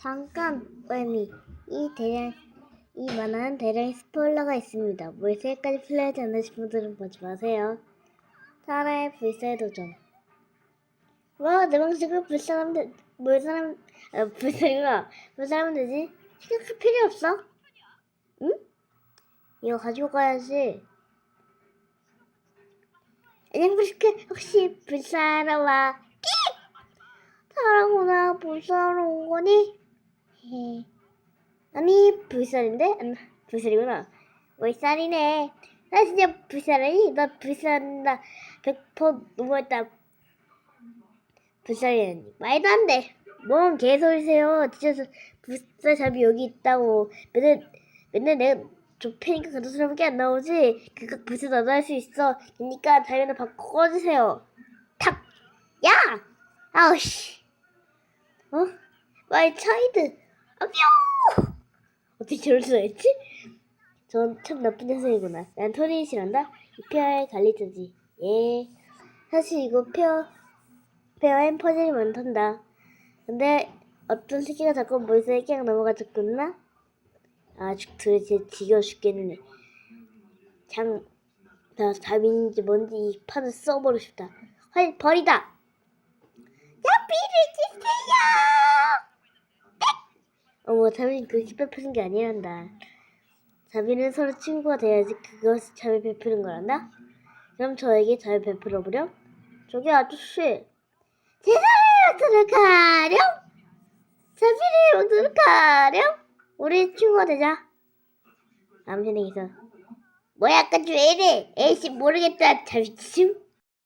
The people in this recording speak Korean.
잠깐, 빨리. 이 대량, 이 만화는 대량 스포일러가 있습니다. 물세까지 플레이하지 않으신 분들은 보지 마세요. 사라의 불사의 도전. 와, 내 방식을 불사하면 되, 불사람, 아, 불사가, 불사하면 되지? 생각할 필요 없어. 응? 이거 가지고 가야지. 안녕, 불스크. 혹시 불사하러 와? 끼! 사랑구나, 불사하러 온 거니? 헤. 아니, 불살인데? 음, 불살이구나. 월살이네. 나 진짜 불살이니? 나 불살한다. 100% 너무했다. 불살이라니. 말도 안 돼. 뭔 개소리세요. 진짜 불살 잡이 여기 있다고. 맨날, 맨날 내가 좁히니까 그런 소리밖에 안 나오지. 그거 불살 나도 할 수 있어. 그니까 자연을 바꿔 꺼주세요. 탁! 야! 아우, 씨. 어? 마이 차이드. 어떻게 저럴 수가 있지? 전 참 나쁜 녀석이구나. 난 토리를 싫어한다. 이 페어의 관리자지. 예. 사실 이거 페어, 페어엔 퍼즐이 많단다. 근데 어떤 새끼가 자꾸 물살에 그냥 넘어가졌구나? 아주 도대체 지겨워 죽겠네. 장, 나 답인지 뭔지 이 판을 써보고 싶다. 헐, 버리다! 야비를 주세요! 자비는 그렇게 베푸는 게 아니란다. 자비는 서로 친구가 돼야지 그것이 자비 베푸는 거란다? 그럼 저에게 자비 베풀어 보렴? 저기 아저씨. 세상에 어떻게 가렴? 자비를 어떻게 가렴? 우리 친구가 되자. 다음 생에서 뭐야, 아까 왜 이래? 에이씨, 모르겠다. 자비 춤?